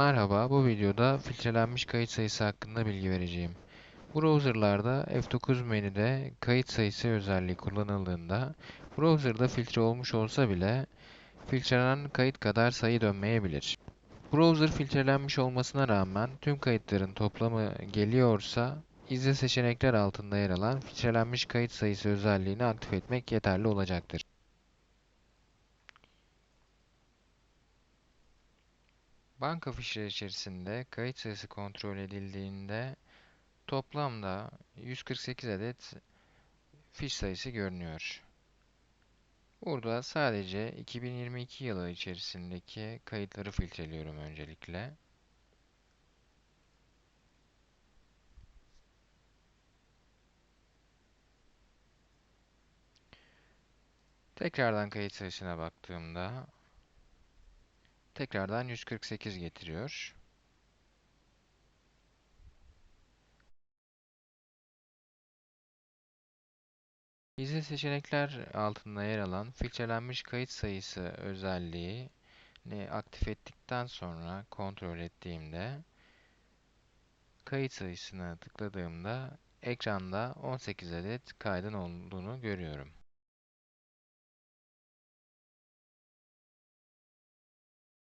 Merhaba, bu videoda filtrelenmiş kayıt sayısı hakkında bilgi vereceğim. Browserlarda F9 menüde kayıt sayısı özelliği kullanıldığında, browserda filtre olmuş olsa bile filtrelenen kayıt kadar sayı dönmeyebilir. Browser filtrelenmiş olmasına rağmen tüm kayıtların toplamı geliyorsa, izle seçenekler altında yer alan filtrelenmiş kayıt sayısı özelliğini aktif etmek yeterli olacaktır. Banka fişleri içerisinde kayıt sayısı kontrol edildiğinde toplamda 148 adet fiş sayısı görünüyor. Burada sadece 2022 yılı içerisindeki kayıtları filtreliyorum öncelikle. Tekrardan kayıt sayısına baktığımda tekrardan 148 getiriyor. İzle seçenekler altında yer alan filtrelenmiş kayıt sayısı özelliğini aktif ettikten sonra kontrol ettiğimde kayıt sayısına tıkladığımda ekranda 18 adet kaydın olduğunu görüyorum.